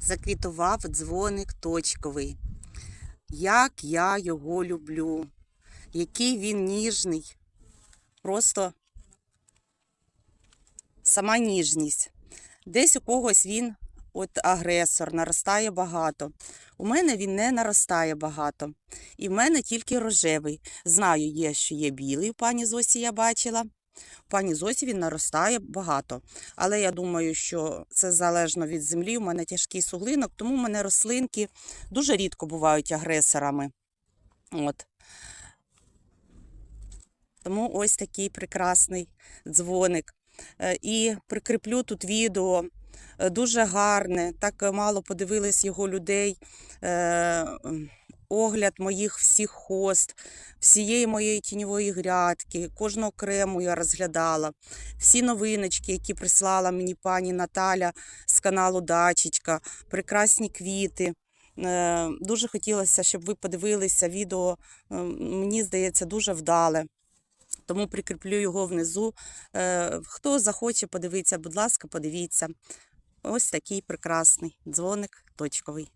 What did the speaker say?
заквітував дзвоник точковий. Як я його люблю, який він ніжний. Просто сама ніжність. Десь у когось він от агресор, наростає багато. У мене він не наростає багато. І в мене тільки рожевий. Знаю, є, що є білий, пані Зосі я бачила. Пані Зосі він наростає багато. Але я думаю, що це залежно від землі. У мене тяжкий суглинок, тому в мене рослинки дуже рідко бувають агресорами. От. Тому ось такий прекрасний дзвоник. Е, І прикріплю тут відео. Е, Дуже гарне, так е, мало подивились його людей. Огляд моїх всіх хост, всієї моєї тіньової грядки, кожного окремо я розглядала. Всі новиночки, які прислала мені пані Наталя з каналу Дачечка, прекрасні квіти. Е, Дуже хотілося, щоб ви подивилися відео. е, Мені здається, дуже вдале. Тому прикріплю його внизу. Е, Хто захоче подивитися, будь ласка, подивіться. Ось такий прекрасний дзвоник точковий.